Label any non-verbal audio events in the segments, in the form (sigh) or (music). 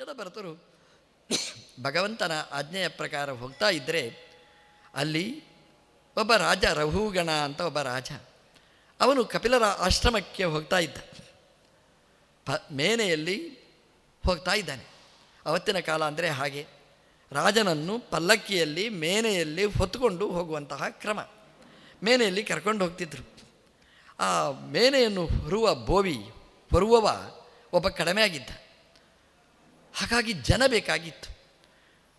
ಜಡಭರತರು ಭಗವಂತನ ಆಜ್ಞೆಯ ಪ್ರಕಾರ ಹೋಗ್ತಾ ಇದ್ದರೆ ಅಲ್ಲಿ ಒಬ್ಬ ರಾಜ ರಘುಗಣ ಅಂತ ಒಬ್ಬ ರಾಜ, ಅವನು ಕಪಿಲರ ಆಶ್ರಮಕ್ಕೆ ಹೋಗ್ತಾ ಇದ್ದ. ಪ, ಮೇನೆಯಲ್ಲಿ ಹೋಗ್ತಾ ಇದ್ದಾನೆ. ಅವತ್ತಿನ ಕಾಲ ಅಂದರೆ ಹಾಗೆ. ರಾಜನನ್ನು ಪಲ್ಲಕ್ಕಿಯಲ್ಲಿ, ಮೇನೆಯಲ್ಲಿ ಹೊತ್ತುಕೊಂಡು ಹೋಗುವಂತಹ ಕ್ರಮ. ಮೇನೆಯಲ್ಲಿ ಕರ್ಕೊಂಡು ಹೋಗ್ತಿದ್ರು. ಆ ಮೇನೆಯನ್ನು ಹೊರುವ ಬೋವಿ, ಹೊರುವವ ಒಬ್ಬ ಕಡಿಮೆ ಆಗಿದ್ದ. ಹಾಗಾಗಿ ಜನ ಬೇಕಾಗಿತ್ತು.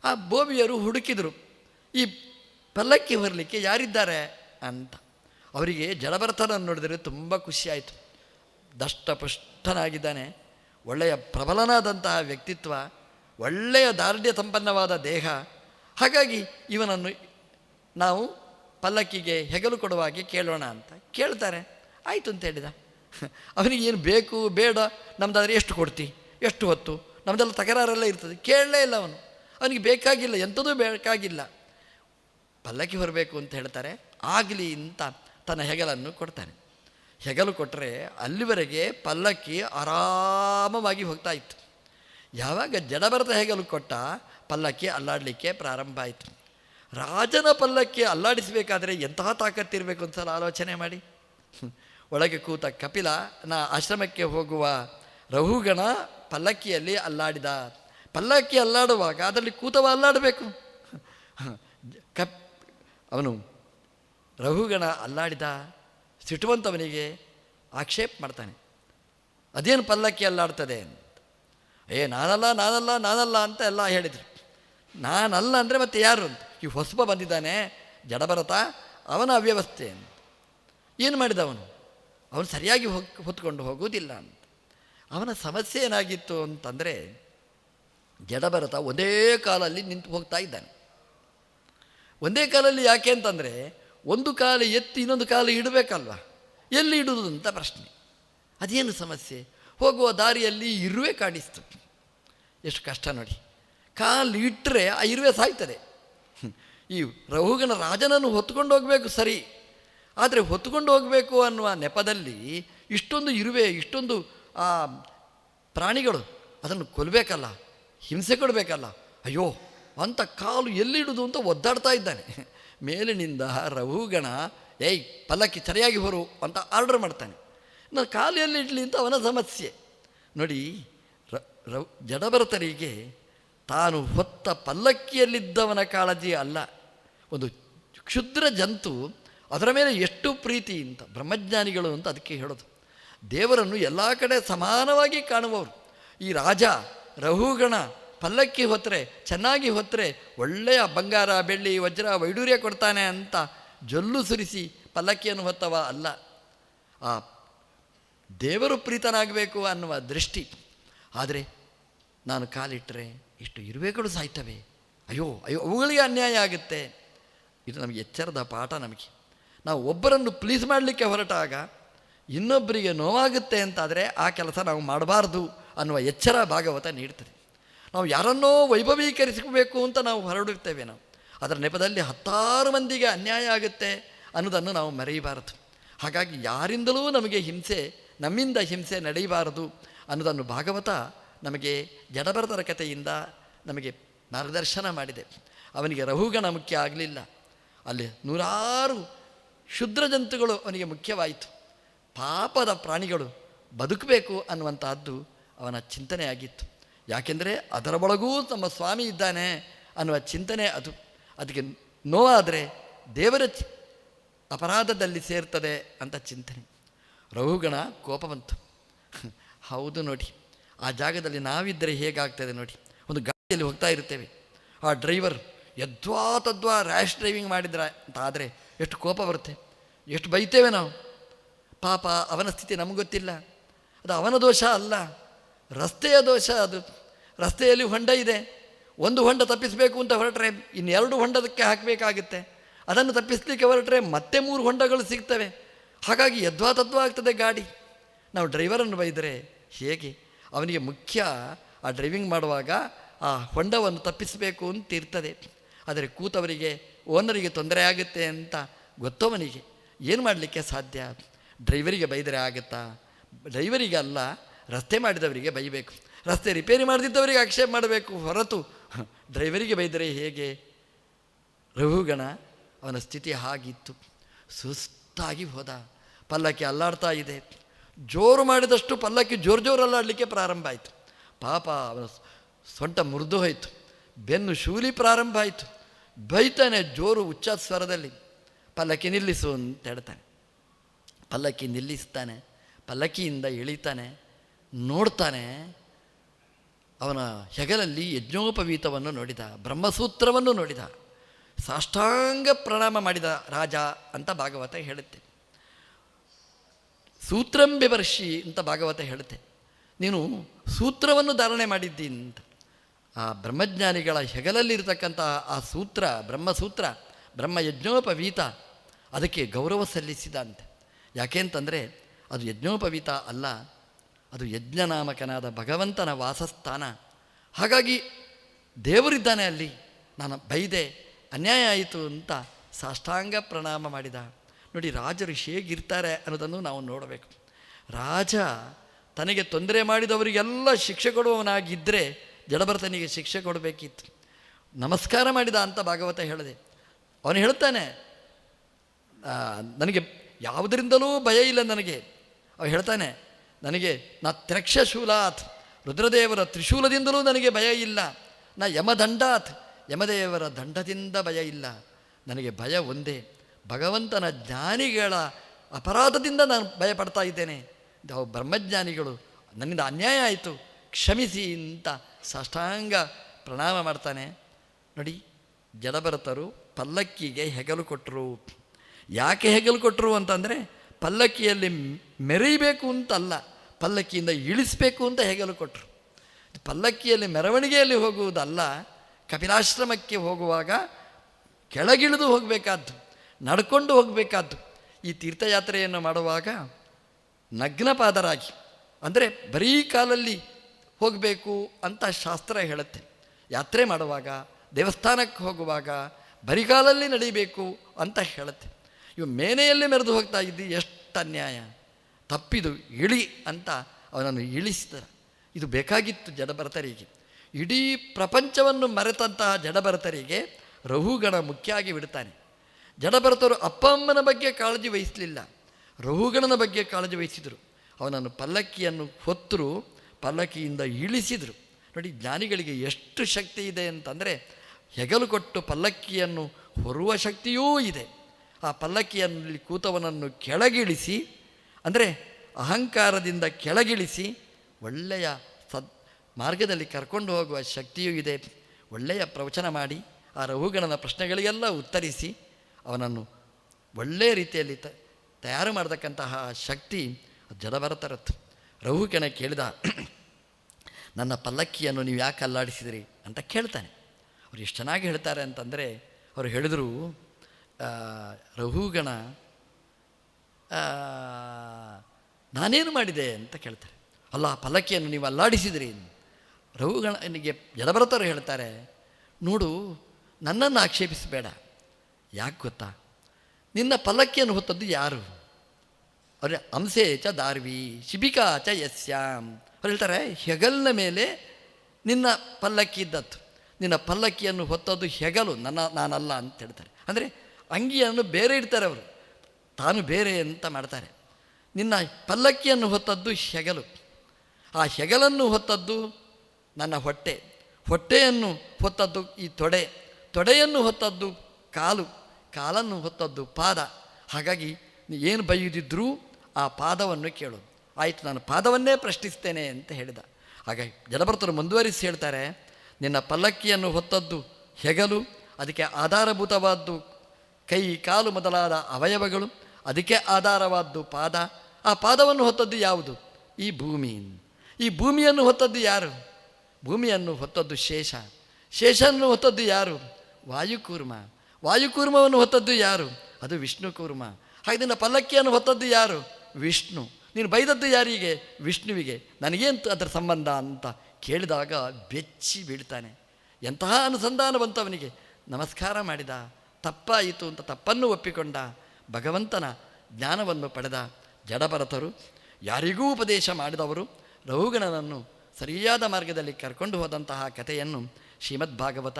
ಆ ಬೋವಿಯರು ಹುಡುಕಿದರು, ಈ ಪಲ್ಲಕ್ಕಿ ಹೊರಲಿಕ್ಕೆ ಯಾರಿದ್ದಾರೆ ಅಂತ. ಅವರಿಗೆ ಜಡಭರತನನ್ನು ನೋಡಿದರೆ ತುಂಬ ಖುಷಿಯಾಯಿತು ದಷ್ಟಪುಷ್ಟನಾಗಿದ್ದಾನೆ. ಒಳ್ಳೆಯ ಪ್ರಬಲನಾದಂತಹ ವ್ಯಕ್ತಿತ್ವ, ಒಳ್ಳೆಯ ದಾರ್ಢ್ಯ ಸಂಪನ್ನವಾದ ದೇಹ. ಹಾಗಾಗಿ ಇವನನ್ನು ನಾವು ಪಲ್ಲಕ್ಕಿಗೆ ಹೆಗಲು ಕೊಡುವಾಗೆ ಕೇಳೋಣ ಅಂತ ಕೇಳ್ತಾರೆ. ಆಯಿತು ಅಂತ ಹೇಳಿದ. (laughs) ಅವನಿಗೆ ಏನು ಬೇಕು ಬೇಡ, ನಮ್ದಾದರೆ ಎಷ್ಟು ಕೊಡ್ತಿ? ಎಷ್ಟು ಹೊತ್ತು? ನಮ್ಮದೆಲ್ಲ ತಕರಾರೆಲ್ಲ ಇರ್ತದೆ. ಕೇಳಲೇ ಇಲ್ಲ ಅವನು. ಅವನಿಗೆ ಬೇಕಾಗಿಲ್ಲ ಎಂಥದೂ ಬೇಕಾಗಿಲ್ಲ. ಪಲ್ಲಕ್ಕಿ ಹೊರಬೇಕು ಅಂತ ಹೇಳ್ತಾರೆ. ಆಗಲಿ ಅಂತ ತನ್ನ ಹೆಗಲನ್ನು ಕೊಡ್ತಾನೆ. ಹೆಗಲು ಕೊಟ್ಟರೆ ಅಲ್ಲಿವರೆಗೆ ಪಲ್ಲಕ್ಕಿ ಆರಾಮವಾಗಿ ಹೋಗ್ತಾ ಇತ್ತು. ಯಾವಾಗ ಜಡಬರದ ಹೆಗಲು ಕೊಟ್ಟ ಪಲ್ಲಕ್ಕಿ ಅಲ್ಲಾಡಲಿಕ್ಕೆ ಪ್ರಾರಂಭ ಆಯಿತು. ರಾಜನ ಪಲ್ಲಕ್ಕಿ ಅಲ್ಲಾಡಿಸಬೇಕಾದ್ರೆ ಎಂತಹ ತಾಕತ್ತಿರಬೇಕು ಅಂತ ಸಲ ಆಲೋಚನೆ ಮಾಡಿ. ಒಳಗೆ ಕೂತ ಕಪಿಲ ನಾ ಆಶ್ರಮಕ್ಕೆ ಹೋಗುವ ರಘುಗಣ ಪಲ್ಲಕ್ಕಿಯಲ್ಲಿ ಅಲ್ಲಾಡಿದ. ಪಲ್ಲಕ್ಕಿ ಅಲ್ಲಾಡುವಾಗ ಅದರಲ್ಲಿ ಕೂತವ ಅಲ್ಲಾಡಬೇಕು. ಕಪ್, ಅವನು ರಘುಗಣ ಅಲ್ಲಾಡಿದ, ಸಿಟ್ಟುವಂತವನಿಗೆ ಆಕ್ಷೇಪ ಮಾಡ್ತಾನೆ. ಅದೇನು ಪಲ್ಲಕ್ಕಿ ಅಲ್ಲಾಡ್ತದೆ ಅಂತ. ಏ, ನಾನಲ್ಲ ನಾನಲ್ಲ ನಾನಲ್ಲ ಅಂತ ಎಲ್ಲ ಹೇಳಿದರು. ನಾನಲ್ಲ ಅಂದರೆ ಮತ್ತೆ ಯಾರು ಅಂತ. ಈ ಹೊಸಬ ಬಂದಿದ್ದಾನೆ, ಜಡಭರತ, ಅವನ ಅವ್ಯವಸ್ಥೆ ಅಂತ. ಏನು ಮಾಡಿದ ಅವನು ಅವನು ಸರಿಯಾಗಿ ಹೊತ್ಕೊಂಡು ಹೋಗುವುದಿಲ್ಲ ಅಂತ. ಅವನ ಸಮಸ್ಯೆ ಏನಾಗಿತ್ತು ಅಂತಂದರೆ ಜಡಭರತ ಒಂದೇ ಕಾಲಲ್ಲಿ ನಿಂತು ಹೋಗ್ತಾ ಇದ್ದಾನೆ. ಒಂದೇ ಕಾಲಲ್ಲಿ ಯಾಕೆ ಅಂತಂದರೆ ಒಂದು ಕಾಲು ಎತ್ತಿ ಇನ್ನೊಂದು ಕಾಲು ಇಡಬೇಕಲ್ವ? ಎಲ್ಲಿ ಇಡುವುದು ಅಂತ ಪ್ರಶ್ನೆ. ಅದೇನು ಸಮಸ್ಯೆ? ಹೋಗುವ ದಾರಿಯಲ್ಲಿ ಇರುವೆ ಕಾಣಿಸ್ತು. ಎಷ್ಟು ಕಷ್ಟ ನೋಡಿ. ಕಾಲು ಇಟ್ಟರೆ ಆ ಇರುವೆ ಸಾಯ್ತದೆ. ಈ ರಹುಗನ ರಾಜನನ್ನು ಹೊತ್ಕೊಂಡು ಹೋಗಬೇಕು ಸರಿ. ಆದರೆ ಹೊತ್ಕೊಂಡು ಹೋಗಬೇಕು ಅನ್ನುವ ನೆಪದಲ್ಲಿ ಇಷ್ಟೊಂದು ಇರುವೆ, ಇಷ್ಟೊಂದು ಆ ಪ್ರಾಣಿಗಳು ಅದನ್ನು ಕೊಲ್ಲಬೇಕಲ್ಲ ಹಿಂಸೆ ಕೊಡಬೇಕಲ್ಲ. ಅಯ್ಯೋ, ಅಂತ ಕಾಲು ಎಲ್ಲಿಡುದು ಅಂತ ಒದ್ದಾಡ್ತಾ ಇದ್ದಾನೆ. ಮೇಲಿನಿಂದ ರಘುಗಣ, ಏಯ್, ಪಲ್ಲಕ್ಕಿ ಸರಿಯಾಗಿ ಹೊರು ಅಂತ ಆರ್ಡರ್ ಮಾಡ್ತಾನೆ. ನಾನು ಕಾಲು ಎಲ್ಲಿ ಇಡಲಿ ಅಂತ ಅವನ ಸಮಸ್ಯೆ. ನೋಡಿ ರವ್ ಜಡಭರತರಿಗೆ ತಾನು ಹೊತ್ತ ಪಲ್ಲಕ್ಕಿಯಲ್ಲಿದ್ದವನ ಕಾಳಜಿ ಅಲ್ಲ. ಒಂದು ಕ್ಷುದ್ರ ಜಂತು ಅದರ ಮೇಲೆ ಎಷ್ಟು ಪ್ರೀತಿ ಅಂತ, ಬ್ರಹ್ಮಜ್ಞಾನಿಗಳು ಅಂತ ಅದಕ್ಕೆ ಹೇಳೋದು. ದೇವರನ್ನು ಎಲ್ಲ ಕಡೆ ಸಮಾನವಾಗಿ ಕಾಣುವವರು. ಈ ರಾಜ ರಹುಗಣ ಪಲ್ಲಕ್ಕಿ ಹೊತ್ತರೆ ಚೆನ್ನಾಗಿ ಹೊತ್ತರೆ ಒಳ್ಳೆಯ ಬಂಗಾರ, ಬೆಳ್ಳಿ, ವಜ್ರ, ವೈಡೂರ್ಯ ಕೊಡ್ತಾನೆ ಅಂತ ಜೊಲ್ಲು ಸುರಿಸಿ ಪಲ್ಲಕ್ಕಿಯನ್ನು ಹೊತ್ತವ ಅಲ್ಲ. ಆ ದೇವರು ಪ್ರೀತನಾಗಬೇಕು ಅನ್ನುವ ದೃಷ್ಟಿ. ಆದರೆ ನಾನು ಕಾಲಿಟ್ಟರೆ ಇಷ್ಟು ಇರುವೆಗಳು ಸಾಯ್ತವೆ. ಅಯ್ಯೋ ಅಯ್ಯೋ, ಅವುಗಳಿಗೆ ಅನ್ಯಾಯ ಆಗುತ್ತೆ. ಇದು ನಮಗೆ ಎಚ್ಚರದ ಪಾಠ ನಮಗೆ. ನಾವು ಒಬ್ಬರನ್ನು ಪ್ಲೀಸ್ ಮಾಡಲಿಕ್ಕೆ ಹೊರಟಾಗ ಇನ್ನೊಬ್ಬರಿಗೆ ನೋವಾಗುತ್ತೆ ಅಂತಾದರೆ ಆ ಕೆಲಸ ನಾವು ಮಾಡಬಾರ್ದು ಅನ್ನುವ ಎಚ್ಚರ ಭಾಗವತ ನೀಡ್ತದೆ. ನಾವು ಯಾರನ್ನೋ ವೈಭವೀಕರಿಸಬೇಕು ಅಂತ ನಾವು ಹೊರಡುತ್ತೇವೆ ನಾವು. ಅದರ ನೆಪದಲ್ಲಿ ಹತ್ತಾರು ಮಂದಿಗೆ ಅನ್ಯಾಯ ಆಗುತ್ತೆ ಅನ್ನೋದನ್ನು ನಾವು ಮರೆಯಬಾರದು. ಹಾಗಾಗಿ ಯಾರಿಂದಲೂ ನಮಗೆ ಹಿಂಸೆ, ನಮ್ಮಿಂದ ಹಿಂಸೆ ನಡೆಯಬಾರದು ಅನ್ನೋದನ್ನು ಭಾಗವತ ನಮಗೆ ಜಡಭರತರ ಕಥೆಯಿಂದ ನಮಗೆ ಮಾರ್ಗದರ್ಶನ ಮಾಡಿದೆ. ಅವನಿಗೆ ರಹುಗಣ ಮುಖ್ಯ ಆಗಲಿಲ್ಲ. ಅಲ್ಲಿ ನೂರಾರು ಕ್ಷುದ್ರ ಜಂತುಗಳು ಅವನಿಗೆ ಮುಖ್ಯವಾಯಿತು. ಪಾಪದ ಪ್ರಾಣಿಗಳು ಬದುಕಬೇಕು ಅನ್ನುವಂತಹದ್ದು ಅವನ ಚಿಂತನೆ ಆಗಿತ್ತು. ಯಾಕೆಂದರೆ ಅದರ ಒಳಗೂ ತಮ್ಮ ಸ್ವಾಮಿ ಇದ್ದಾನೆ ಅನ್ನುವ ಚಿಂತನೆ ಅದು. ಅದಕ್ಕೆ ನೋವಾದರೆ ದೇವರ ಅಪರಾಧದಲ್ಲಿ ಸೇರ್ತದೆ ಅಂತ ಚಿಂತನೆ. ರಘುಗಣ ಕೋಪ ಬಂತು. (laughs) ಹೌದು ನೋಡಿ, ಆ ಜಾಗದಲ್ಲಿ ನಾವಿದ್ದರೆ ಹೇಗಾಗ್ತದೆ ನೋಡಿ. ಒಂದು ಗಾಡಿಯಲ್ಲಿ ಹೋಗ್ತಾ ಇರ್ತೇವೆ ಆ ಡ್ರೈವರ್ ಯದ್ವಾ ತದ್ವಾ ರ್ಯಾಶ್ ಡ್ರೈವಿಂಗ್ ಮಾಡಿದ್ರ ಅಂತ ಆದರೆ ಎಷ್ಟು ಕೋಪ ಬರುತ್ತೆ. ಎಷ್ಟು ಬೈತೇವೆ ನಾವು. ಪಾಪ ಅವನ ಸ್ಥಿತಿ ನಮಗೆ ಗೊತ್ತಿಲ್ಲ. ಅದು ಅವನ ದೋಷ ಅಲ್ಲ. ರಸ್ತೆಯ ದೋಷ ಅದು. ರಸ್ತೆಯಲ್ಲಿ ಹೊಂಡ ಇದೆ. ಒಂದು ಹೊಂಡ ತಪ್ಪಿಸಬೇಕು ಅಂತ ಹೊರಟ್ರೆ ಇನ್ನೆರಡು ಹೊಂಡದಕ್ಕೆ ಹಾಕಬೇಕಾಗುತ್ತೆ. ಅದನ್ನು ತಪ್ಪಿಸಲಿಕ್ಕೆ ಹೊರಟ್ರೆ ಮತ್ತೆ ಮೂರು ಹೊಂಡಗಳು ಸಿಗ್ತವೆ. ಹಾಗಾಗಿ ಯದ್ವಾ ತದ್ವಾ ಆಗ್ತದೆ ಗಾಡಿ. ನಾವು ಡ್ರೈವರನ್ನು ಬೈದರೆ ಹೇಗೆ? ಅವನಿಗೆ ಮುಖ್ಯ ಆ ಡ್ರೈವಿಂಗ್ ಮಾಡುವಾಗ ಆ ಹೊಂಡವನ್ನು ತಪ್ಪಿಸಬೇಕು ಅಂತ ಇರ್ತದೆ. ಆದರೆ ಕೂತವರಿಗೆ ಓನರಿಗೆ ತೊಂದರೆ ಆಗುತ್ತೆ ಅಂತ ಗೊತ್ತವನಿಗೆ. ಏನು ಮಾಡಲಿಕ್ಕೆ ಸಾಧ್ಯ? ಡ್ರೈವರಿಗೆ ಬೈದರೆ ಆಗುತ್ತಾ? ಡ್ರೈವರಿಗೆ ಅಲ್ಲ ರಸ್ತೆ ಮಾಡಿದವರಿಗೆ ಬೈಬೇಕು. ರಸ್ತೆ ರಿಪೇರಿ ಮಾಡದಿದ್ದವರಿಗೆ ಆಕ್ಷೇಪ ಮಾಡಬೇಕು. ಹೊರತು ಡ್ರೈವರಿಗೆ ಬೈದರೆ ಹೇಗೆ? ರಘುಗಣ ಅವನ ಸ್ಥಿತಿ ಹಾಗಿತ್ತು. ಸುಸ್ತಾಗಿ ಹೋದ. ಪಲ್ಲಕ್ಕಿ ಅಲ್ಲಾಡ್ತಾ ಇದೆ. ಜೋರು ಮಾಡಿದಷ್ಟು ಪಲ್ಲಕ್ಕಿ ಜೋರು ಜೋರು ಅಲ್ಲಾಡಲಿಕ್ಕೆ ಪ್ರಾರಂಭ ಆಯಿತು. ಪಾಪ ಅವನ ಸೊಂಟ ಮುರಿದು ಹೋಯಿತು. ಬೆನ್ನು ಶೂಲಿ ಪ್ರಾರಂಭ ಆಯಿತು. ಬೈತಾನೆ ಜೋರು ಉಚ್ಚ ಸ್ವರದಲ್ಲಿ ಪಲ್ಲಕ್ಕಿ ನಿಲ್ಲಿಸು ಅಂತ ಹೇಳ್ತಾನೆ. ಪಲ್ಲಕ್ಕಿ ನಿಲ್ಲಿಸ್ತಾನೆ, ಪಲ್ಲಕ್ಕಿಯಿಂದ ಇಳಿತಾನೆ, ನೋಡ್ತಾನೆ. ಅವನ ಹೆಗಲಲ್ಲಿ ಯಜ್ಞೋಪವೀತವನ್ನು ನೋಡಿದ, ಬ್ರಹ್ಮಸೂತ್ರವನ್ನು ನೋಡಿದ, ಸಾಷ್ಟಾಂಗ ಪ್ರಣಾಮ ಮಾಡಿದ ರಾಜ ಅಂತ ಭಾಗವತ ಹೇಳುತ್ತೆ. ಸೂತ್ರಂ ಬಿವರ್ಷಿ ಅಂತ ಭಾಗವತ ಹೇಳುತ್ತೆ. ನೀನು ಸೂತ್ರವನ್ನು ಧಾರಣೆ ಮಾಡಿದ್ದಿ ಅಂತ. ಆ ಬ್ರಹ್ಮಜ್ಞಾನಿಗಳ ಹೆಗಲಲ್ಲಿರ್ತಕ್ಕಂಥ ಆ ಸೂತ್ರ, ಬ್ರಹ್ಮಸೂತ್ರ ಬ್ರಹ್ಮ ಯಜ್ಞೋಪವೀತ ಅದಕ್ಕೆ ಗೌರವ ಸಲ್ಲಿಸಿದ ಅಂತೆ. ಯಾಕೆ ಅಂತಂದರೆ ಅದು ಯಜ್ಞೋಪವೀತ ಅಲ್ಲ, ಅದು ಯಜ್ಞನಾಮಕನಾದ ಭಗವಂತನ ವಾಸಸ್ಥಾನ. ಹಾಗಾಗಿ ದೇವರಿದ್ದಾನೆ ಅಲ್ಲಿ. ನಾನು ಬೈದೆ, ಅನ್ಯಾಯ ಆಯಿತು ಅಂತ ಸಾಷ್ಟಾಂಗ ಪ್ರಣಾಮ ಮಾಡಿದ. ನೋಡಿ, ರಾಜರು ಹೇಗಿರ್ತಾರೆ ಅನ್ನೋದನ್ನು ನಾವು ನೋಡಬೇಕು. ರಾಜ ತನಗೆ ತೊಂದರೆ ಮಾಡಿದವರಿಗೆಲ್ಲ ಶಿಕ್ಷೆ ಕೊಡುವವನಾಗಿದ್ದರೆ ಜಡಭರತನಿಗೆ ಶಿಕ್ಷೆ ಕೊಡಬೇಕಿತ್ತು. ನಮಸ್ಕಾರ ಮಾಡಿದ ಅಂತ ಭಾಗವತ ಹೇಳಿದೆ. ಅವನು ಹೇಳ್ತಾನೆ ನನಗೆ ಯಾವುದರಿಂದಲೂ ಭಯ ಇಲ್ಲ ನನಗೆ. ಅವ ಹೇಳ್ತಾನೆ, ನನಗೆ ನಾ ತ್ರಕ್ಷಶೂಲಾತ್ ರುದ್ರದೇವರ ತ್ರಿಶೂಲದಿಂದಲೂ ನನಗೆ ಭಯ ಇಲ್ಲ. ನಾ ಯಮದಂಡಾತ್, ಯಮದೇವರ ದಂಡದಿಂದ ಭಯ ಇಲ್ಲ. ನನಗೆ ಭಯ ಒಂದೇ, ಭಗವಂತನ ಜ್ಞಾನಿಗಳ ಅಪರಾಧದಿಂದ ನಾನು ಭಯ ಪಡ್ತಾ ಇದ್ದೇನೆ. ಅವು ಬ್ರಹ್ಮಜ್ಞಾನಿಗಳು, ನನ್ನಿಂದ ಅನ್ಯಾಯ ಆಯಿತು, ಕ್ಷಮಿಸಿ ಅಂತ ಸಾಷ್ಟಾಂಗ ಪ್ರಣಾಮ ಮಾಡ್ತಾನೆ. ನೋಡಿ ಜಡಭರತರು ಪಲ್ಲಕ್ಕಿಗೆ ಹೆಗಲು ಕೊಟ್ಟರು ಯಾಕೆ ಹೆಗಲು ಕೊಟ್ಟರು ಅಂತಂದರೆ ಪಲ್ಲಕ್ಕಿಯಲ್ಲಿ ಮೆರೀಬೇಕು ಅಂತಲ್ಲ, ಪಲ್ಲಕ್ಕಿಯಿಂದ ಇಳಿಸಬೇಕು ಅಂತ ಹೆಗಲು ಕೊಟ್ಟರು ಪಲ್ಲಕ್ಕಿಯಲ್ಲಿ ಮೆರವಣಿಗೆಯಲ್ಲಿ ಹೋಗುವುದಲ್ಲ, ಕಪಿಲಾಶ್ರಮಕ್ಕೆ ಹೋಗುವಾಗ ಕೆಳಗಿಳಿದು ಹೋಗಬೇಕಾದ್ದು, ನಡ್ಕೊಂಡು ಹೋಗಬೇಕಾದ್ದು. ಈ ತೀರ್ಥಯಾತ್ರೆಯನ್ನು ಮಾಡುವಾಗ ನಗ್ನಪಾದರಾಗಿ, ಅಂದರೆ ಬರೀ ಕಾಲಲ್ಲಿ ಹೋಗಬೇಕು ಅಂತ ಶಾಸ್ತ್ರ ಹೇಳುತ್ತೆ. ಯಾತ್ರೆ ಮಾಡುವಾಗ, ದೇವಸ್ಥಾನಕ್ಕೆ ಹೋಗುವಾಗ ಬರಿಗಾಲಲ್ಲಿ ನಡಿಬೇಕು ಅಂತ ಹೇಳುತ್ತೆ. ಇವು ಮೇನೆಯಲ್ಲೇ ಮೆರೆದು ಹೋಗ್ತಾ ಇದ್ದಿ, ಎಷ್ಟು ಅನ್ಯಾಯ. ತಪ್ಪಿದು, ಇಳಿ ಅಂತ ಅವನನ್ನು ಇಳಿಸಿದ. ಇದು ಬೇಕಾಗಿತ್ತು ಜಡಭರತರಿಗೆ. ಇಡೀ ಪ್ರಪಂಚವನ್ನು ಮರೆತಂತಹ ಜಡಭರತರಿಗೆ ರಹುಗಣ ಮುಖ್ಯವಾಗಿ ಬಿಡ್ತಾನೆ. ಜಡಭರತರು ಅಪ್ಪ ಅಮ್ಮನ ಬಗ್ಗೆ ಕಾಳಜಿ ವಹಿಸಲಿಲ್ಲ. ರಹುಗಣನ ಬಗ್ಗೆ ಕಾಳಜಿ ವಹಿಸಿದರು. ಅವನನ್ನು ಪಲ್ಲಕ್ಕಿಯನ್ನು ಹೊತ್ತರು ಪಲ್ಲಕ್ಕಿಯಿಂದ ಇಳಿಸಿದರು. ನೋಡಿ, ಜ್ಞಾನಿಗಳಿಗೆ ಎಷ್ಟು ಶಕ್ತಿ ಇದೆ ಅಂತಂದರೆ ಹೆಗಲು ಕೊಟ್ಟು ಪಲ್ಲಕ್ಕಿಯನ್ನು ಹೊರುವ ಶಕ್ತಿಯೂ ಇದೆ. ಆ ಪಲ್ಲಕ್ಕಿಯಲ್ಲಿ ಕೂತವನನ್ನು ಕೆಳಗಿಳಿಸಿ, ಅಂದರೆ ಅಹಂಕಾರದಿಂದ ಕೆಳಗಿಳಿಸಿ ಒಳ್ಳೆಯ ಸದ್, ಮಾರ್ಗದಲ್ಲಿ ಕರ್ಕೊಂಡು ಹೋಗುವ ಶಕ್ತಿಯೂ ಇದೆ. ಒಳ್ಳೆಯ ಪ್ರವಚನ ಮಾಡಿ, ಆ ರಘುಗಣನ ಪ್ರಶ್ನೆಗಳಿಗೆಲ್ಲ ಉತ್ತರಿಸಿ, ಅವನನ್ನು ಒಳ್ಳೆಯ ರೀತಿಯಲ್ಲಿ ತ, ತಯಾರು ಮಾಡತಕ್ಕಂತಹ ಶಕ್ತಿ ಜಡಭರತರತ್ತು ರಹುಗಣ ಕೇಳಿದ, ನನ್ನ ಪಲ್ಲಕ್ಕಿಯನ್ನು ನೀವು ಯಾಕೆ ಅಲ್ಲಾಡಿಸಿದಿರಿ ಅಂತ ಕೇಳ್ತಾನೆ. ಅವ್ರು ಎಷ್ಟು ಚೆನ್ನಾಗಿ ಹೇಳ್ತಾರೆ ಅಂತಂದರೆ, ಅವರು ಹೇಳಿದರು ಆ, ನಾನೇನು ಮಾಡಿದೆ ಅಂತ ಕೇಳ್ತಾರೆ. ಅಲ್ಲ ಪಲ್ಲಕ್ಕಿಯನ್ನು ನೀವು ಅಲ್ಲಾಡಿಸಿದ್ರಿ. ರಘುಗಣನಿಗೆ ಜಲಭರತರು ಹೇಳ್ತಾರೆ ನೋಡು ನನ್ನನ್ನು ಆಕ್ಷೇಪಿಸಬೇಡ. ಯಾಕೆ ಗೊತ್ತಾ? ನಿನ್ನ ಪಲ್ಲಕ್ಕಿಯನ್ನು ಹೊತ್ತದ್ದು ಯಾರು? ಅವ್ರೆ ಅಂಸೆ ಚ ದಾರ್ವಿ ಶಿಬಿಕಾ ಚ ಯಸ್ಯಾಂ. ಅವ್ರು ಹೇಳ್ತಾರೆ ಹೆಗಲಿನ ಮೇಲೆ ನಿನ್ನ ಪಲ್ಲಕ್ಕಿ ಇದ್ದದ್ದು. ನಿನ್ನ ಪಲ್ಲಕ್ಕಿಯನ್ನು ಹೊತ್ತದ್ದು ಹೆಗಲು ನನ್ನ ನಾನಲ್ಲ ಅಂತ ಹೇಳ್ತಾರೆ. ಅಂದರೆ ಅಂಗಿಯನ್ನು ಬೇರೆ ಇಡ್ತಾರೆ ಅವರು. ತಾನು ಬೇರೆ ಅಂತ ಮಾಡ್ತಾರೆ. ನಿನ್ನ ಪಲ್ಲಕ್ಕಿಯನ್ನು ಹೊತ್ತದ್ದು ಹೆಗಲು. ಆ ಹೆಗಲನ್ನು ಹೊತ್ತದ್ದು ನನ್ನ ಹೊಟ್ಟೆ. ಹೊಟ್ಟೆಯನ್ನು ಹೊತ್ತದ್ದು ಈ ತೊಡೆ. ತೊಡೆಯನ್ನು ಹೊತ್ತದ್ದು ಕಾಲು. ಕಾಲನ್ನು ಹೊತ್ತದ್ದು ಪಾದ. ಹಾಗಾಗಿ ಏನು ಬೈಯುದಿದ್ರೂ ಆ ಪಾದವನ್ನು ಕೇಳು. ಆಯಿತು, ನಾನು ಪಾದವನ್ನೇ ಪ್ರಶ್ನಿಸ್ತೇನೆ ಅಂತ ಹೇಳಿದ. ಹಾಗಾಗಿ ಜಲಭರತರು ಮುಂದುವರಿಸಿ ಹೇಳ್ತಾರೆ, ನಿನ್ನ ಪಲ್ಲಕ್ಕಿಯನ್ನು ಹೊತ್ತದ್ದು ಹೆಗಲು, ಅದಕ್ಕೆ ಆಧಾರಭೂತವಾದ್ದು ಕೈ ಕಾಲು ಮೊದಲಾದ ಅವಯವಗಳು, ಅದಕ್ಕೆ ಆಧಾರವಾದ್ದು ಪಾದ. ಆ ಪಾದವನ್ನು ಹೊತ್ತದ್ದು ಯಾವುದು? ಈ ಭೂಮಿ ಈ ಭೂಮಿಯನ್ನು ಹೊತ್ತದ್ದು ಯಾರು? ಭೂಮಿಯನ್ನು ಹೊತ್ತದ್ದು ಶೇಷ. ಶೇಷನ್ನು ಹೊತ್ತದ್ದು ಯಾರು? ವಾಯುಕೂರ್ಮ. ವಾಯುಕೂರ್ಮವನ್ನು ಹೊತ್ತದ್ದು ಯಾರು? ಅದು ವಿಷ್ಣು ಕೂರ್ಮ ಹಾಗೆ ಪಲ್ಲಕ್ಕಿಯನ್ನು ಹೊತ್ತದ್ದು ಯಾರು? ವಿಷ್ಣು. ನೀನು ಬೈದದ್ದು ಯಾರಿಗೆ? ವಿಷ್ಣುವಿಗೆ. ನನಗೇನು ಅದರ ಸಂಬಂಧ ಅಂತ ಕೇಳಿದಾಗ ಬೆಚ್ಚಿ ಬೀಳ್ತಾನೆ. ಎಂತಹ ಅನುಸಂಧಾನ ಬಂತವನಿಗೆ ನಮಸ್ಕಾರ ಮಾಡಿದ. ತಪ್ಪಾಯಿತು ಅಂತ ತಪ್ಪನ್ನು ಒಪ್ಪಿಕೊಂಡ ಭಗವಂತನ ಜ್ಞಾನವನ್ನು ಪಡೆದ ಜಡಭರತರು, ಯಾರಿಗೂ ಉಪದೇಶ ಮಾಡಿದವರು, ರಘುಗಣನನ್ನು ಸರಿಯಾದ ಮಾರ್ಗದಲ್ಲಿ ಕರ್ಕೊಂಡು ಹೋದಂತಹ ಕಥೆಯನ್ನು ಶ್ರೀಮದ್ ಭಾಗವತ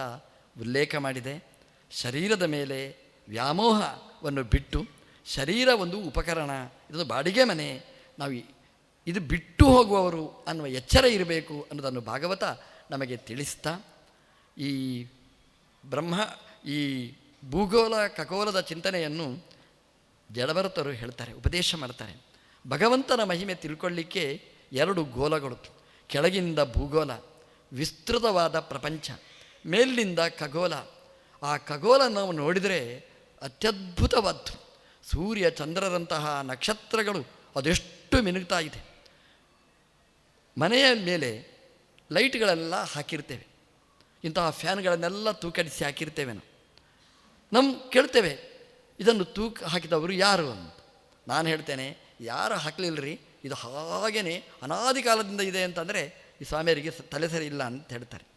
ಉಲ್ಲೇಖ ಮಾಡಿದೆ. ಶರೀರದ ಮೇಲೆ ವ್ಯಾಮೋಹವನ್ನು ಬಿಟ್ಟು ಶರೀರ ಒಂದು ಉಪಕರಣ, ಇದೊಂದು ಬಾಡಿಗೆ ಮನೆ, ನಾವು ಇದು ಬಿಟ್ಟು ಹೋಗುವವರು ಅನ್ನುವ ಎಚ್ಚರ ಇರಬೇಕು ಅನ್ನೋದನ್ನು ಭಾಗವತ ನಮಗೆ ತಿಳಿಸ್ತಾ, ಈ ಬ್ರಹ್ಮ, ಈ ಭೂಗೋಳ ಖಗೋಲದ ಚಿಂತನೆಯನ್ನು ಜಡಭರತರು ಹೇಳ್ತಾರೆ, ಉಪದೇಶ ಮಾಡ್ತಾರೆ. ಭಗವಂತನ ಮಹಿಮೆ ತಿಳ್ಕೊಳ್ಳಿಕ್ಕೆ ಎರಡು ಗೋಲಗಳು. ಕೆಳಗಿನಿಂದ ಭೂಗೋಲ ವಿಸ್ತೃತವಾದ ಪ್ರಪಂಚ ಮೇಲಿನಿಂದ ಖಗೋಲ ಆ ಖಗೋಲ ನಾವು ನೋಡಿದರೆ ಅತ್ಯದ್ಭುತವಾದ್ದು. ಸೂರ್ಯ, ಚಂದ್ರರಂತಹ ನಕ್ಷತ್ರಗಳು ಅದೆಷ್ಟು ಮಿನುಗ್ತಾ ಇದೆ. ಮನೆಯ ಮೇಲೆ ಲೈಟ್ಗಳೆಲ್ಲ ಹಾಕಿರ್ತೇವೆ. ಇಂತಹ ಫ್ಯಾನ್ಗಳನ್ನೆಲ್ಲ ತೂಕಡಿಸಿ ಹಾಕಿರ್ತೇವೆ ನಾವು. ನಮ್ಮ ಕೇಳ್ತೇವೆ. ಇದನ್ನು ತೂಕ ಹಾಕಿದವರು ಯಾರು ಅಂತ. ನಾನು ಹೇಳ್ತೇನೆ, ಯಾರು ಹಾಕಲಿಲ್ಲರಿ ಇದು ಹಾಗೇ ಅನಾದಿ ಕಾಲದಿಂದ ಇದೆ ಅಂತಂದರೆ ಈ ಸ್ವಾಮಿಯರಿಗೆ ತಲೆ ಸರಿ ಇಲ್ಲ ಅಂತ ಹೇಳ್ತಾರೆ.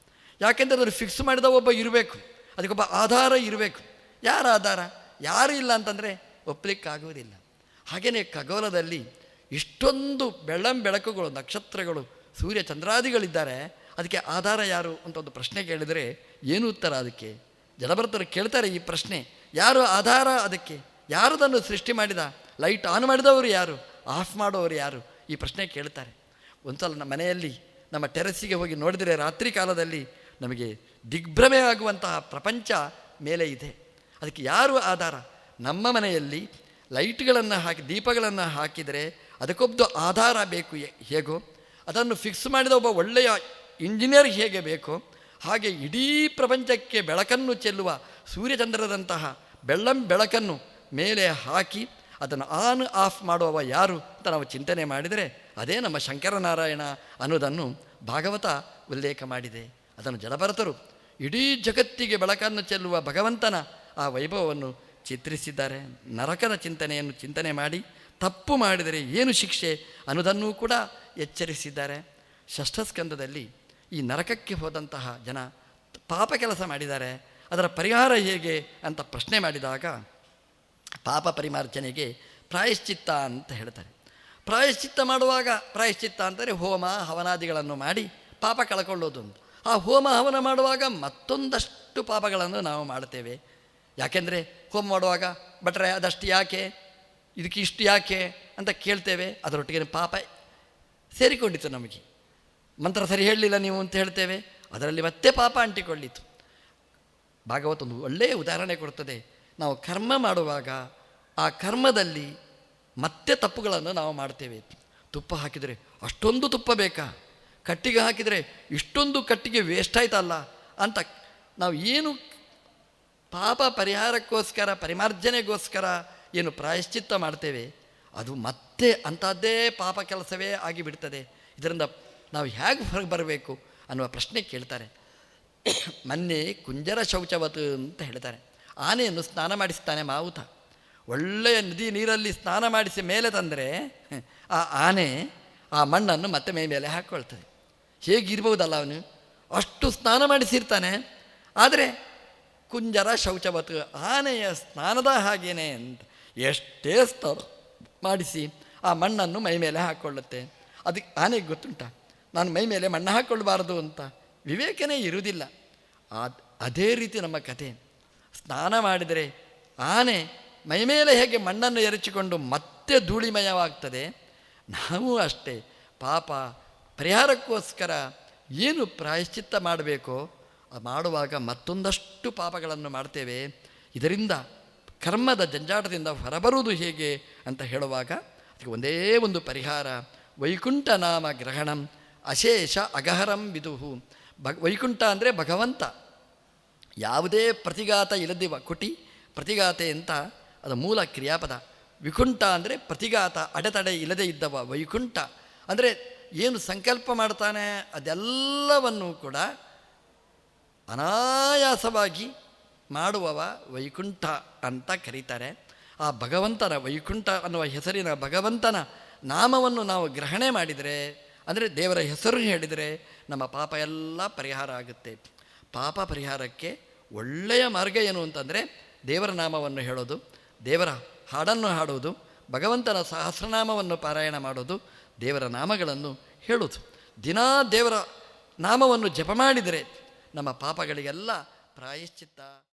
ಯಾಕೆಂದರೆ ಅದನ್ನು ಫಿಕ್ಸ್ ಮಾಡಿದ ಒಬ್ಬ ಇರಬೇಕು. ಅದಕ್ಕೊಬ್ಬ ಆಧಾರ ಇರಬೇಕು. ಯಾರ ಆಧಾರ? ಯಾರು ಇಲ್ಲ ಅಂತಂದರೆ ಒಪ್ಪಲಿಕ್ಕಾಗುವುದಿಲ್ಲ ಹಾಗೆಯೇ ಖಗೋಲದಲ್ಲಿ ಇಷ್ಟೊಂದು ಬೆಳ್ಳಂ ಬೆಳಕುಗಳು, ನಕ್ಷತ್ರಗಳು, ಸೂರ್ಯ ಚಂದ್ರಾದಿಗಳಿದ್ದಾರೆ. ಅದಕ್ಕೆ ಆಧಾರ ಯಾರು ಅಂತ ಒಂದು ಪ್ರಶ್ನೆ ಕೇಳಿದರೆ ಏನು ಉತ್ತರ ಅದಕ್ಕೆ? ಜಡಭರ್ತರು ಕೇಳ್ತಾರೆ ಈ ಪ್ರಶ್ನೆ, ಯಾರು ಆಧಾರ ಅದಕ್ಕೆ? ಯಾರು ಅದನ್ನು ಸೃಷ್ಟಿ ಮಾಡಿದ? ಲೈಟ್ ಆನ್ ಮಾಡಿದವರು ಯಾರು? ಆಫ್ ಮಾಡೋರು ಯಾರು? ಈ ಪ್ರಶ್ನೆ ಕೇಳ್ತಾರೆ. ಒಂದು ಸಲ ನಮ್ಮ ಮನೆಯಲ್ಲಿ, ನಮ್ಮ ಟೆರೆಸ್ಸಿಗೆ ಹೋಗಿ ನೋಡಿದರೆ ರಾತ್ರಿ ಕಾಲದಲ್ಲಿ ನಮಗೆ ದಿಗ್ಭ್ರಮೆ ಆಗುವಂತಹ ಪ್ರಪಂಚ ಮೇಲೆ ಇದೆ. ಅದಕ್ಕೆ ಯಾರು ಆಧಾರ? ನಮ್ಮ ಮನೆಯಲ್ಲಿ ಲೈಟ್ಗಳನ್ನು ಹಾಕಿ, ದೀಪಗಳನ್ನು ಹಾಕಿದರೆ ಅದಕ್ಕೊಬ್ಬ ಆಧಾರ ಬೇಕು ಹೇಗೋ? ಅದನ್ನು ಫಿಕ್ಸ್ ಮಾಡಿದ ಒಬ್ಬ ಒಳ್ಳೆಯ ಇಂಜಿನಿಯರ್ ಹೇಗೆ ಬೇಕೋ? ಹಾಗೆ ಇಡೀ ಪ್ರಪಂಚಕ್ಕೆ ಬೆಳಕನ್ನು ಚೆಲ್ಲುವ ಸೂರ್ಯಚಂದ್ರದಂತಹ ಬೆಳ್ಳಂ ಬೆಳಕನ್ನು ಮೇಲೆ ಹಾಕಿ ಅದನ್ನು ಆನ್ ಆಫ್ ಮಾಡುವವ ಯಾರು ಅಂತ ನಾವು ಚಿಂತನೆ ಮಾಡಿದರೆ ಅದೇ ನಮ್ಮ ಶಂಕರನಾರಾಯಣ ಅನ್ನೋದನ್ನು ಭಾಗವತ ಉಲ್ಲೇಖ ಮಾಡಿದೆ. ಅದನ್ನು ಜಲಭರತರು ಇಡೀ ಜಗತ್ತಿಗೆ ಬೆಳಕನ್ನು ಚೆಲ್ಲುವ ಭಗವಂತನ ಆ ವೈಭವವನ್ನು ಚಿತ್ರಿಸಿದ್ದಾರೆ. ನರಕದ ಚಿಂತನೆಯನ್ನು ಚಿಂತನೆ ಮಾಡಿ ತಪ್ಪು ಮಾಡಿದರೆ ಏನು ಶಿಕ್ಷೆ ಅನ್ನೋದನ್ನೂ ಕೂಡ ಎಚ್ಚರಿಸಿದ್ದಾರೆ. ಷಷ್ಠಸ್ಕಂದದಲ್ಲಿ ಈ ನರಕಕ್ಕೆ ಹೋದಂತಹ ಜನ ಪಾಪ ಕೆಲಸ ಮಾಡಿದ್ದಾರೆ, ಅದರ ಪರಿಹಾರ ಹೇಗೆ ಅಂತ ಪ್ರಶ್ನೆ ಮಾಡಿದಾಗ, ಪಾಪ ಪರಿಮಾರ್ಜನೆಗೆ ಪ್ರಾಯಶ್ಚಿತ್ತ ಅಂತ ಹೇಳ್ತಾರೆ. ಪ್ರಾಯಶ್ಚಿತ್ತ ಮಾಡುವಾಗ ಪ್ರಾಯಶ್ಚಿತ್ತ ಅಂದರೆ ಹೋಮ ಹವನಾದಿಗಳನ್ನು ಮಾಡಿ ಪಾಪ ಕಳ್ಕೊಳ್ಳೋದು ಆ ಹೋಮ ಹವನ ಮಾಡುವಾಗ ಮತ್ತೊಂದಷ್ಟು ಪಾಪಗಳನ್ನು ನಾವು ಮಾಡ್ತೇವೆ ಯಾಕೆಂದರೆ ಹೋಮ ಮಾಡುವಾಗ ಬಟ್ರೆ ಅದಷ್ಟು ಯಾಕೆ, ಇದಕ್ಕೆ ಇಷ್ಟು ಯಾಕೆ ಅಂತ ಕೇಳ್ತೇವೆ, ಅದರೊಟ್ಟಿಗೆ ಪಾಪ ಸೇರಿಕೊಂಡಿತ್ತು ನಮಗೆ. ಮಂತ್ರ ಸರಿ ಹೇಳಲಿಲ್ಲ ನೀವು ಅಂತ ಹೇಳ್ತೇವೆ. ಅದರಲ್ಲಿ ಮತ್ತೆ ಪಾಪ ಅಂಟಿಕೊಳ್ಳಿತು. ಭಾಗವತ ಒಂದು ಒಳ್ಳೆಯ ಉದಾಹರಣೆ ಕೊಡ್ತದೆ. ನಾವು ಕರ್ಮ ಮಾಡುವಾಗ ಆ ಕರ್ಮದಲ್ಲಿ ಮತ್ತೆ ತಪ್ಪುಗಳನ್ನು ನಾವು ಮಾಡ್ತೇವೆ. ತುಪ್ಪ ಹಾಕಿದರೆ ಅಷ್ಟೊಂದು ತುಪ್ಪ ಬೇಕಾ? ಕಟ್ಟಿಗೆ ಹಾಕಿದರೆ ಇಷ್ಟೊಂದು ಕಟ್ಟಿಗೆ ವೇಸ್ಟ್ ಆಯ್ತಲ್ಲ ಅಂತ ನಾವು ಏನು ಪಾಪ ಪರಿಹಾರಕ್ಕೋಸ್ಕರ, ಪರಿಮಾರ್ಜನೆಗೋಸ್ಕರ ಏನು ಪ್ರಾಯಶ್ಚಿತ್ತ ಮಾಡ್ತೇವೆ. ಅದು ಮತ್ತೆ ಅಂಥದ್ದೇ ಪಾಪ ಕೆಲಸವೇ ಆಗಿಬಿಡ್ತದೆ. ಇದರಿಂದ ನಾವು ಹೇಗೆ ಹೊರಗೆ ಬರಬೇಕು ಅನ್ನುವ ಪ್ರಶ್ನೆ ಕೇಳ್ತಾರೆ. ಮೊನ್ನೆ ಕುಂಜರ ಶೌಚವತ್ ಅಂತ ಹೇಳ್ತಾರೆ. ಆನೆಯನ್ನು ಸ್ನಾನ ಮಾಡಿಸ್ತಾನೆ ಮಾವುತ. ಒಳ್ಳೆಯ ನದಿ ನೀರಲ್ಲಿ ಸ್ನಾನ ಮಾಡಿಸಿ ಮೇಲೆ ತಂದರೆ ಆ ಆನೆ ಆ ಮಣ್ಣನ್ನು ಮತ್ತೆ ಮೈ ಮೇಲೆ ಹಾಕ್ಕೊಳ್ತದೆ ಹೇಗಿರ್ಬೋದಲ್ಲ ಅವನು? ಅಷ್ಟು ಸ್ನಾನ ಮಾಡಿಸಿರ್ತಾನೆ. ಆದರೆ ಕುಂಜರ ಶೌಚವತ್ ಆನೆಯ ಸ್ನಾನದ ಹಾಗೇನೆ ಅಂತ ಎಷ್ಟೇ ಸ್ನಾನ ಮಾಡಿಸಿ ಆ ಮಣ್ಣನ್ನು ಮೈ ಮೇಲೆ ಹಾಕ್ಕೊಳ್ಳುತ್ತೆ ಅದಕ್ಕೆ ಆನೆಗೆ ಗೊತ್ತುಂಟ? ನಾನು ಮೈ ಮೇಲೆ ಮಣ್ಣು ಹಾಕ್ಕೊಳ್ಬಾರ್ದು ಅಂತ ವಿವೇಕನೇ ಇರುವುದಿಲ್ಲ. ಅದೇ ರೀತಿ ನಮ್ಮ ಕಥೆ. ಸ್ನಾನ ಮಾಡಿದರೆ ಆನೆ ಮೈಮೇಲೆ ಹೇಗೆ ಮಣ್ಣನ್ನು ಎರಚಿಕೊಂಡು ಮತ್ತೆ ಧೂಳಿಮಯವಾಗ್ತದೆ? ನಾವು ಅಷ್ಟೇ. ಪಾಪ ಪರಿಹಾರಕ್ಕೋಸ್ಕರ ಏನು ಪ್ರಾಯಶ್ಚಿತ್ತ ಮಾಡಬೇಕೋ ಮಾಡುವಾಗ ಮತ್ತೊಂದಷ್ಟು ಪಾಪಗಳನ್ನು ಮಾಡ್ತೇವೆ. ಇದರಿಂದ ಕರ್ಮದ ಜಂಜಾಟದಿಂದ ಹೊರಬರುವುದು ಹೇಗೆ ಅಂತ ಹೇಳುವಾಗ ಅದಕ್ಕೆ ಒಂದೇ ಒಂದು ಪರಿಹಾರ. ವೈಕುಂಠ ನಾಮ ಗ್ರಹಣಂ ಅಶೇಷ ಅಗಹರಂ ವಿದುಹು. ಭಗ ವೈಕುಂಠ ಅಂದರೆ ಭಗವಂತ. ಯಾವುದೇ ಪ್ರತಿಘಾತ ಇಲ್ಲದಿವ ಕುಟಿ, ಪ್ರತಿಘಾತೆ ಅಂತ ಅದು ಮೂಲ ಕ್ರಿಯಾಪದ. ವಿಕುಂಠ ಅಂದರೆ ಪ್ರತಿಘಾತ, ಅಡೆತಡೆ ಇಲ್ಲದೇ ಇದ್ದವ ವೈಕುಂಠ. ಅಂದರೆ ಏನು ಸಂಕಲ್ಪ ಮಾಡ್ತಾನೆ ಅದೆಲ್ಲವನ್ನು ಕೂಡ ಅನಾಯಾಸವಾಗಿ ಮಾಡುವವ ವೈಕುಂಠ ಅಂತ ಕರೀತಾರೆ. ಆ ಭಗವಂತನ ವೈಕುಂಠ ಅನ್ನುವ ಹೆಸರಿನ ಭಗವಂತನ ನಾಮವನ್ನು ನಾವು ಗ್ರಹಣೆ ಮಾಡಿದರೆ ಅಂದರೆ ದೇವರ ಹೆಸರು ಹೇಳಿದರೆ ನಮ್ಮ ಪಾಪ ಎಲ್ಲ ಪರಿಹಾರ ಆಗುತ್ತೆ. ಪಾಪ ಪರಿಹಾರಕ್ಕೆ ಒಳ್ಳೆಯ ಮಾರ್ಗ ಏನು ಅಂತಂದರೆ ದೇವರ ನಾಮವನ್ನು ಹೇಳೋದು, ದೇವರ ಹಾಡನ್ನು ಹಾಡುವುದು ಭಗವಂತನ ಸಹಸ್ರನಾಮವನ್ನು ಪಾರಾಯಣ ಮಾಡೋದು, ದೇವರ ನಾಮಗಳನ್ನು ಹೇಳೋದು. ದಿನಾ ದೇವರ ನಾಮವನ್ನು ಜಪ ಮಾಡಿದರೆ ನಮ್ಮ ಪಾಪಗಳಿಗೆಲ್ಲ ಪ್ರಾಯಶ್ಚಿತ್ತ.